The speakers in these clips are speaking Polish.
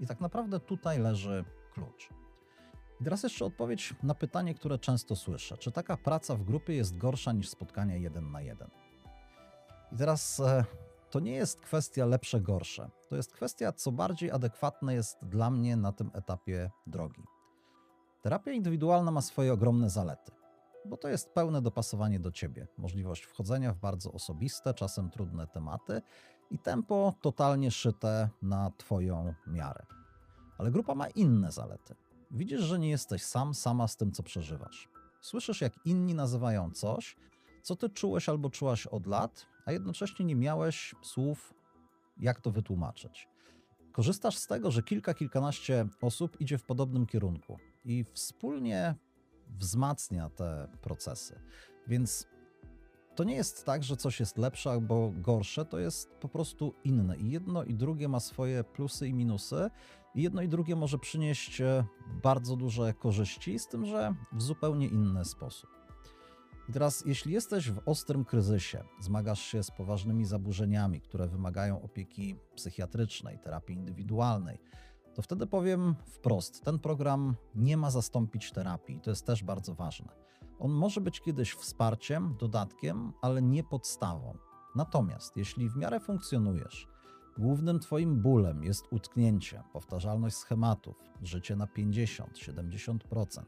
I tak naprawdę tutaj leży klucz. I teraz jeszcze odpowiedź na pytanie, które często słyszę. Czy taka praca w grupie jest gorsza niż spotkania jeden na jeden? I teraz e, to nie jest kwestia lepsze, gorsze. To jest kwestia, co bardziej adekwatne jest dla mnie na tym etapie drogi. Terapia indywidualna ma swoje ogromne zalety, bo to jest pełne dopasowanie do ciebie, możliwość wchodzenia w bardzo osobiste, czasem trudne tematy i tempo totalnie szyte na Twoją miarę. Ale grupa ma inne zalety. Widzisz, że nie jesteś sam, sama z tym, co przeżywasz. Słyszysz, jak inni nazywają coś, co ty czułeś albo czułaś od lat, a jednocześnie nie miałeś słów, jak to wytłumaczyć. Korzystasz z tego, że kilka, kilkanaście osób idzie w podobnym kierunku i wspólnie wzmacnia te procesy. Więc to nie jest tak, że coś jest lepsze albo gorsze, to jest po prostu inne. I jedno i drugie ma swoje plusy i minusy, i jedno i drugie może przynieść e, bardzo duże korzyści, z tym, że w zupełnie inny sposób. I teraz, jeśli jesteś w ostrym kryzysie, zmagasz się z poważnymi zaburzeniami, które wymagają opieki psychiatrycznej, terapii indywidualnej, to wtedy powiem wprost: ten program nie ma zastąpić terapii. To jest też bardzo ważne. On może być kiedyś wsparciem, dodatkiem, ale nie podstawą. Natomiast jeśli w miarę funkcjonujesz, głównym Twoim bólem jest utknięcie, powtarzalność schematów, życie na 50-70%,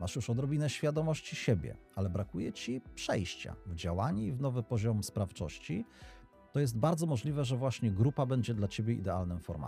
masz już odrobinę świadomości siebie, ale brakuje Ci przejścia w działanie i w nowy poziom sprawczości, to jest bardzo możliwe, że właśnie grupa będzie dla Ciebie idealnym formatem.